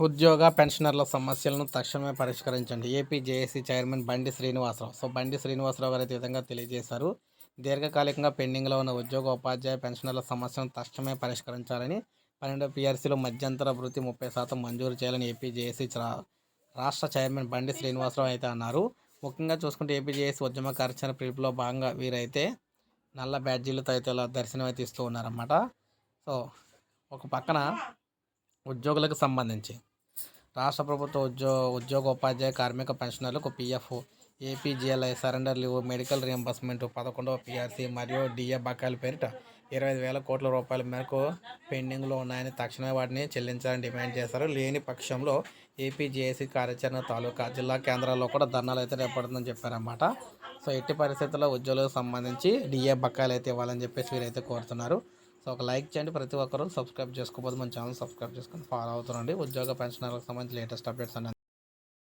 ఉద్యోగ పెన్షనర్ల సమస్యలను తక్షణమే పరిష్కరించండి. ఏపీ జేఏసీ చైర్మన్ బండి శ్రీనివాసరావు. సో బండి శ్రీనివాసరావు గారు అయితే విధంగా తెలియజేశారు. దీర్ఘకాలికంగా పెండింగ్లో ఉన్న ఉద్యోగ ఉపాధ్యాయ పెన్షనర్ల సమస్యలను తక్షణమే పరిష్కరించాలని పన్నెండు పిఆర్సీలో మధ్యంతర వృత్తి ముప్పై శాతం మంజూరు చేయాలని ఏపీ జేఏసీ రా- రాష్ట్ర చైర్మన్ బండి శ్రీనివాసరావు అయితే అన్నారు. ముఖ్యంగా చూసుకుంటే ఏపీ జేఏసీ ఉద్యమ కార్యాచరణ పిలుపులో భాగంగా వీరైతే నల్ల బ్యాడ్జీలతో అయితే ఇలా దర్శనం అయితే ఇస్తూ ఉన్నారన్నమాట. సో ఒక పక్కన ఉద్యోగులకు సంబంధించి రాష్ట్ర ప్రభుత్వ ఉద్యో ఉద్యోగోపాధ్యాయ కార్మిక పెన్షనర్లకు PF. APGLI surrender leave medical reimbursement. పదకొండవ పీఆర్సీ మరియు డిఏ బకాయిల పేరిట ఇరవై ఐదు వేల కోట్ల రూపాయల మేరకు పెండింగ్లో ఉన్నాయని తక్షణమే వాటిని చెల్లించాలని డిమాండ్ చేశారు. లేని పక్షంలో ఏపీజేఏసీ కార్యాచరణ తాలూకా జిల్లా కేంద్రాల్లో కూడా ధర్నాలు అయితే రేపడుతుందని చెప్పారన్నమాట. సో ఎట్టి పరిస్థితుల్లో ఉద్యోగులకు సంబంధించి డిఏ బకాయిలు అయితే ఇవ్వాలని చెప్పేసి వీరైతే కోరుతున్నారు. సో ఒక లైక్ చేయండి ప్రతి ఒక్కరూ. సబ్స్క్రైబ్ చేసుకోకపోతే మన ఛానల్ సబ్స్క్రైబ్ చేసుకొని ఫాలో అవుతుండండి ఉద్యోగ పెన్షనర్లకు సంబంధించి లేటెస్ట్ అప్డేట్స్ అన్ని